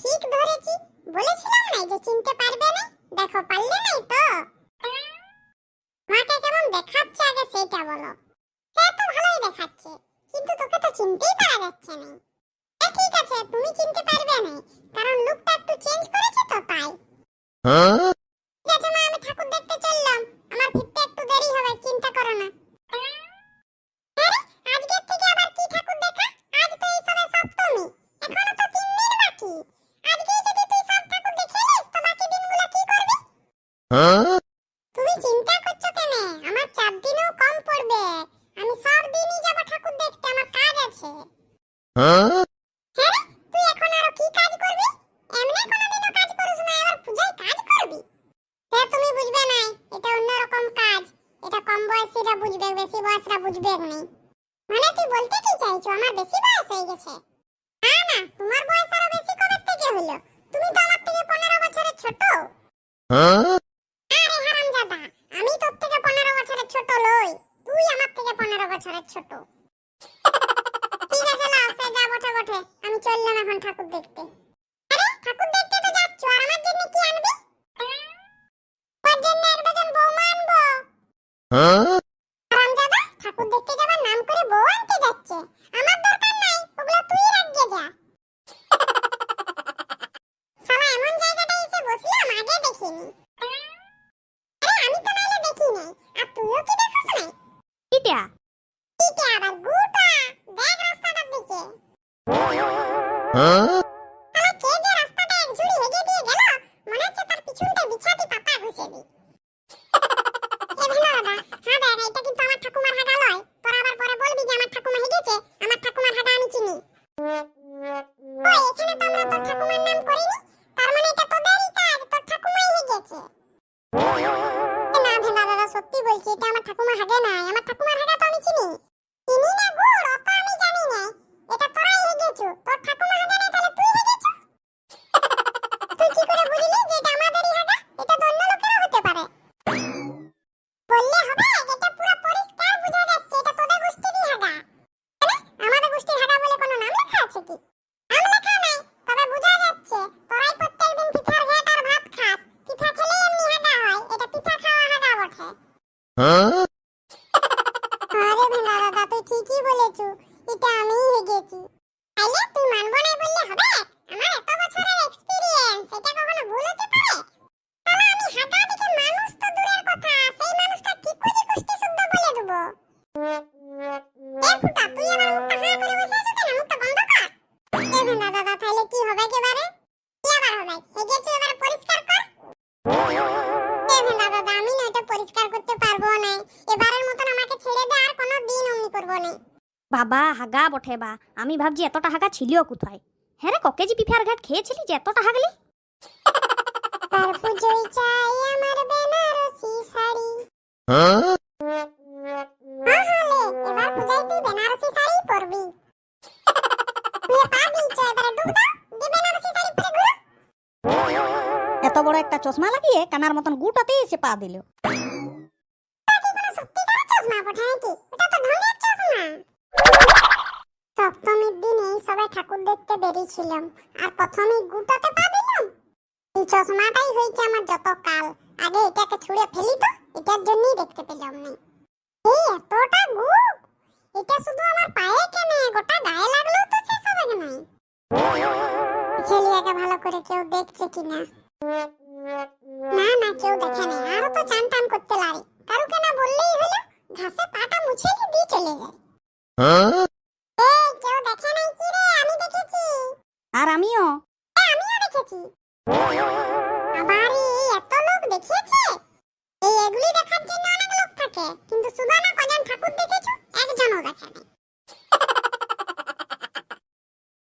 ঠিক ধরেছি। বলেছিলাম না যে চিনতে পারবে না? দেখো পারলে নাই তো? মাকে কেমন দেখাচ্ছে আগে সেটা বলো। সে তো ভালোই দেখাচ্ছে কিন্তু তোকে তো চিনতেই পারা যাচ্ছে না। এ, ঠিক আছে তুমি চিনতে পারবে না কারণ লুকটা একটু চেঞ্জ করেছে তো তাই। ঠিক আছে মা আমি ঠাকুর দেখতে চললাম। আমার হ্যাঁ তুই এখন আরও কি কাজ করবি? এমনি কোনোদিনও কাজ করিস না এবার পূজায় কাজ করবি? সে তুমি বুঝবে না এটা অন্যরকম কাজ। এটা কম বয়সীরা বুঝবে বেশি বয়সরা বুঝবে না মানে তুই বলতে কি চাইছো আমার বেশি বয়স হয়ে গেছে? না না তোমার বয়স আরও বেশি কবে থেকে হলো? তুমি তো আমার থেকে পনেরো বছরের ছোট। আরে হারামজাদা আমি তোর থেকে পনেরো বছরের ছোট লই তুই আমার থেকে পনেরো বছরের ছোট ঠিক আছে লাও সে যা বটে বটে আমি চললাম এখন ঠাকুর দেখতে। আরে ঠাকুর দেখতে তো যাচ্ছ আর আমার জন্য কি আনবি? ওর জন্য এক ডজন বৌমা আনব। হারামজাদা ঠাকুর দেখতে যাবার নাম করে বউ আনতে যাচ্ছে। আমার দরকার নাই ওগুলো তুই রাখিয়ে যা। শালা এমন জায়গাটায় এসে বসলাম আগে দেখিনি। আরে আমি তো নাইলে দেখি নাই আর তুইও কি দেখছ নাই? ইটা ঠিক আবার? গুটা দেখ রাস্তাটার দিকে। তার তোরা ঠাকুমা হাগা তোর তার তোর নাই আমার ঠাকুমার হাগা তো আমি চিনি। চিনি না গুড় অত আমি জানি না এটা তোরাই ঠিকই বলেছু, এটা আমিই হেগেছি তাইলে তুই মানবো না বললে হবে? আমার এত বছরের এক্সপেরিয়েন্স এটা কখনো ভুল হতে পারে? শালা আমি হাগা দেখে মানুষ তো দূরের কথা, সেই মানুষটা কি করে কুষ্টি শুদ্ধ বলে দেবো। আমার পরিষ্কার করতে পারব না এবারের মতন আমাকে ছেড়ে দে আর কোনো দিন অমনি করব না। বাবা হাগা বটে বা আমি ভাবছি এতটা হাগা ছিল কোথায়? হ্যাঁ রে ককেজি পিঠার ঘাট খেয়েছিলি যে এতটা হাগলি? তার পুজোই চাই আমার বেনারসি শাড়ি। তাহলে এবার পূজায় তুই বেনারসি শাড়ি পরবি। তুই পা দিয়েছ এবারে ডুব দাও যে বেনারসি শাড়ি পরে ঘুরো। এত বড় একটা চশমা লাগিয়ে কানার মতন গুটাতে এসে পা দিল। কি কোনো চশমা তো চশমা সপ্তমীর দিনে সবাই ঠাকুর দেখতে বেরিয়েছিলাম। আর প্রথমেই গুটাতে পা দিলাম। এই চশমাটাই হয়েছে আমার যত কাল। আগে এটাকে ছুঁড়ে ফেলি তো, এটার জন্যই দেখতে পেলাম না। এই এতটা গু এটা শুধু আমার পায়ে কেনে, গোটা গায়ে লাগলেও তো শেষ হবে না ছেলিয়াকে ভালো করে কেউ দেখছে কিনা। আর আমিও। আমিও দেখেছি। আবার এত লোক দেখিয়েছে? এই এগুলি দেখার জন্য অনেক লোক থাকে, কিন্তু সুবানা কজন ঠাকুর দেখেছ, একজনও